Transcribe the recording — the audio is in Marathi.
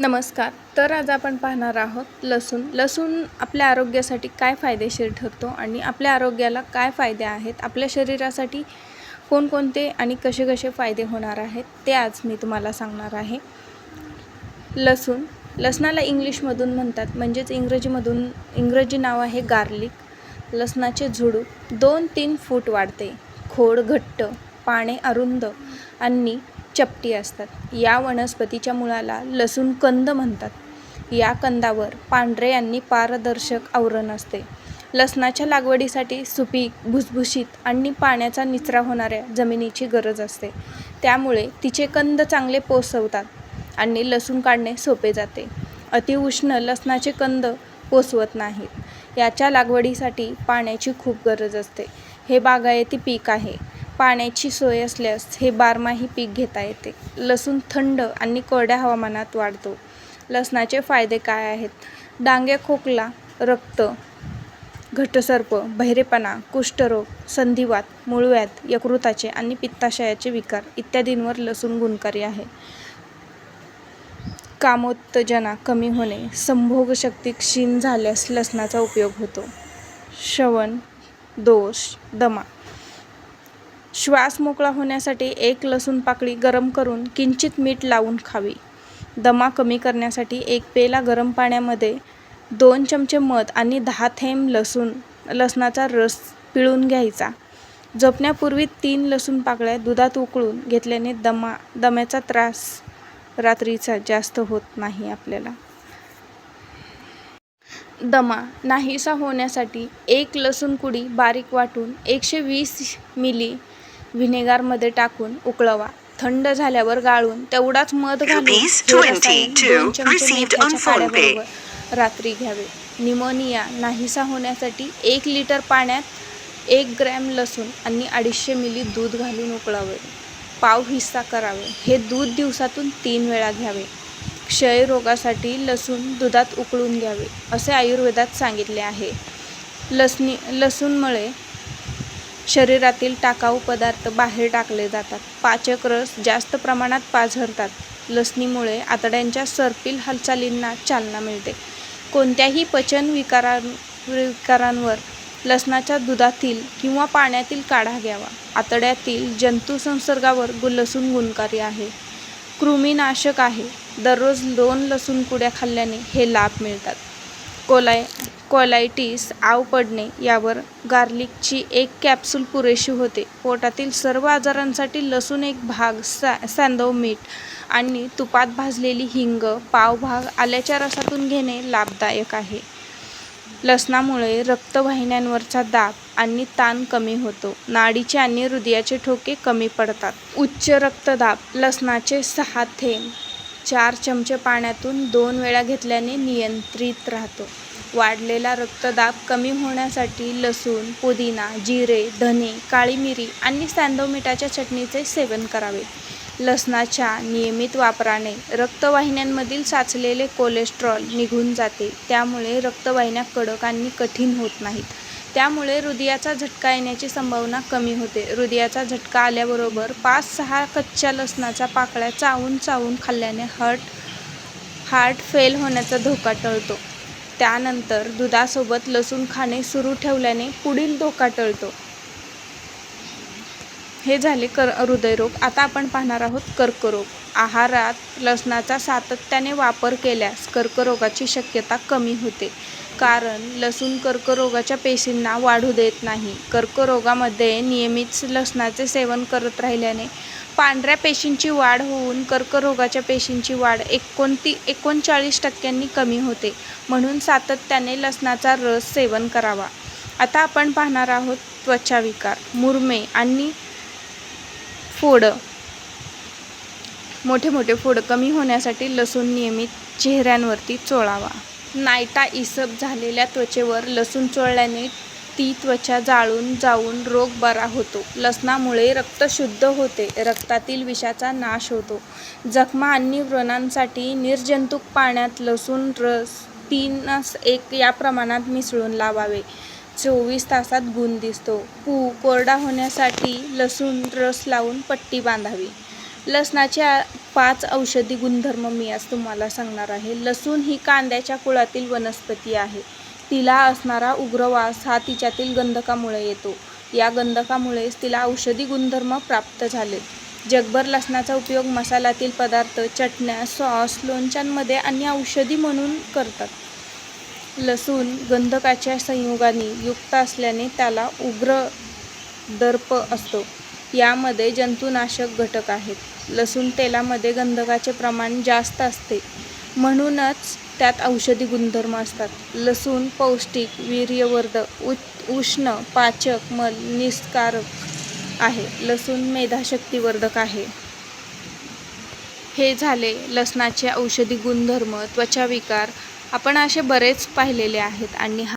नमस्कार. तर आज आपण पाहणार आहोत लसूण. लसूण आपल्या आरोग्यासाठी काय फायदेशीर ठरतो आणि आपल्या आरोग्याला काय फायदे आहेत? आपल्या शरीरासाठी कोणकोणते आणि कसे कसे फायदे होणार आहेत? ते आज मी तुम्हाला सांगणार आहे. लसूण. लसणाला इंग्लिशमधून म्हणतात म्हणजेच इंग्रजीमधून इंग्रजी नाव आहे गार्लिक. लसणाचे झुडूप दोन तीन फूट वाढते. खोड घट्ट पाने अरुंद आणि चपटी असतात. या वनस्पतीच्या मुळाला लसूण कंद म्हणतात. या कंदावर पांढरे आणि पारदर्शक आवरण असते. लसणाच्या लागवडीसाठी सुपीक भुसभुशीत आणि पाण्याचा निचरा होणाऱ्या जमिनीची गरज असते. त्यामुळे तिचे कंद चांगले पोसवतात आणि लसूण काढणे सोपे जाते. अतिउष्ण लसणाचे कंद पोसवत नाहीत. याच्या लागवडीसाठी पाण्याची खूप गरज असते. हे बागायती पीक आहे. पाण्याची सोय असल्यास हे बारमाही पीक घेता येते. लसूण थंड आणि कोरड्या हवामानात वाढतो. लसणाचे फायदे काय आहेत? डांगे खोकला रक्त घटसर्प बहिरेपणा कुष्ठरोग संधिवात मुळव्यात यकृताचे आणि पित्ताशयाचे विकार इत्यादींवर लसूण गुणकारी आहे. कामोत्तेजना कमी होणे संभोगशक्ती क्षीण झाल्यास लसणाचा उपयोग होतो. श्रवण दोष दमा श्वास मोकळा होण्यासाठी एक लसूण पाकळी गरम करून किंचित मीठ लावून खावी. दमा कमी करण्यासाठी एक पेला गरम पाण्यामध्ये दोन चमचे मध आणि दहा थेंब लसूण लसणाचा रस पिळून घ्यायचा. झोपण्यापूर्वी तीन लसूण पाकळ्या दुधात उकळून घेतल्याने दमा दम्याचा त्रास रात्रीचा जास्त होत नाही आपल्याला. दमा नाहीसा होण्यासाठी एक लसूण कुडी बारीक वाटून एकशे वीस मिली व्हिनेगारमध्ये टाकून उकळवा. थंड झाल्यावर गाळून तेवढाच मध घालून Rupees रसायन 22 दोन चमचे received on मेथ्याच्या phone pay. काड्याबरोबर रात्री घ्यावे. निमोनिया नाहीसा होण्यासाठी एक लिटर पाण्यात एक ग्रॅम लसूण आणि अडीचशे मिली दूध घालून उकळावे. पाव हिस्सा करावे. हे दूध दिवसातून तीन वेळा घ्यावे. क्षयरोगासाठी लसूण दुधात उकळून घ्यावे असे आयुर्वेदात सांगितले आहे. लसणी लसूणमुळे शरीरातील टाकाऊ पदार्थ बाहेर टाकले जातात. पाचक रस जास्त प्रमाणात पाझरतात. लसणीमुळे आतड्यांच्या सर्पिल हालचालींना चालना मिळते. कोणत्याही पचन विकारां विकारांवर लसणाच्या दुधातील किंवा पाण्यातील काढा घ्यावा. आतड्यातील जंतुसंसर्गावर गु लसूण गुणकारी आहे. कृमीनाशक आहे. दररोज दोन लसूण कुड्या खाल्ल्याने हे लाभ मिळतात. कोलाय कोलायटिस आव पडणे यावर गार्लिकची एक कॅप्सूल पुरेशी होते. पोटातील सर्व आजारांसाठी लसूण एक भाग सा सॅंदव मीठ आणि तुपात भाजलेली हिंग पावभाग आल्याच्या रसातून घेणे लाभदायक आहे. लसणामुळे रक्तवाहिन्यांवरचा दाब आणि ताण कमी होतो. नाडीचे आणि हृदयाचे ठोके कमी पडतात. उच्च रक्तदाब लसणाचे सहा थेंब चार चमचे पाण्यातून दोन वेळा घेतल्याने नियंत्रित राहतो. वाढलेला रक्तदाब कमी होण्यासाठी लसूण पुदिना जिरे धने काळी मिरी आणि सॅंदव मिठाच्या चटणीचे सेवन करावे. लसणाच्या नियमित वापराने रक्तवाहिन्यांमधील साचलेले कोलेस्ट्रॉल निघून जाते. त्यामुळे रक्तवाहिन्या कडक आणि कठीण होत नाहीत. त्यामुळे हृदयाचा झटका येण्याची संभावना कमी होते. हृदयाचा झटका आल्याबरोबर पाच सहा कच्च्या लसणाच्या पाकळ्या चावून चावून खाल्ल्याने हार्ट हार्ट फेल होण्याचा धोका टळतो. त्यानंतर दुधासोबत लसूण खाणे सुरू ठेवल्याने पुढील धोका टळतो. हे झाले कर हृदयरोग. आता आपण पाहणार आहोत कर्करोग. आहारात लसणाचा सातत्याने वापर केल्यास कर्करोगाची शक्यता कमी होते. कारण लसूण कर्करोगाच्या पेशींना वाढू देत नाही. कर्करोगामध्ये नियमित लसणाचे सेवन करत राहिल्याने पांढऱ्या पेशींची वाढ होऊन कर्करोगाच्या पेशींची वाढ एकोणती एकोणचाळीस टक्क्यांनी कमी होते. म्हणून सातत्याने लसणाचा रस सेवन करावा. आता आपण पाहणार आहोत त्वचाविकार. मुरमे आणि फोडं. मोठे मोठे फोडं कमी होण्यासाठी लसूण नियमित चेहऱ्यांवरती चोळावा. नायटा इसब झालेल्या त्वचेवर लसूण चोळल्याने ती त्वचा जाळून जाऊन रोग बरा होतो. लसणामुळे रक्त शुद्ध होते. रक्तातील विषाचा नाश होतो. जखमा आणि व्रणांसाठी निर्जंतुक पाण्यात लसूण रस तीनस एक या प्रमाणात मिसळून लावावे. चोवीस तासात गुण दिसतो. पू कोरडा होण्यासाठी लसूण रस लावून पट्टी बांधावी. लसणाच्या पाच औषधी गुणधर्म मी आज तुम्हाला सांगणार आहे. लसूण ही कांद्याच्या कुळातील वनस्पती आहे. तिला असणारा उग्र वास हा तिच्यातील गंधकामुळे येतो. या गंधकामुळेच तिला औषधी गुणधर्म प्राप्त झाले. जगभर लसणाचा उपयोग मसाल्यातील पदार्थ चटण्या सॉस लोणच्यांमध्ये आणि औषधी म्हणून करतात. लसूण गंधकाच्या संयोगाने युक्त असल्याने त्याला उग्र दर्प असतो. यामध्ये जंतुनाशक घटक आहेत. लसूण तेलामध्ये गंधकाचे प्रमाण जास्त असते. म्हणूनच त्यात औषधी गुणधर्म असतात. लसूण पौष्टिक वीर्यवर्धक उष्ण पाचक मल निस्कारक आहे. लसूण मेधाशक्तिवर्धक आहे. हे झाले लसणाचे औषधी गुणधर्म त्वचा विकार आपण असे बरेच पाहिलेले आहेत आणि हा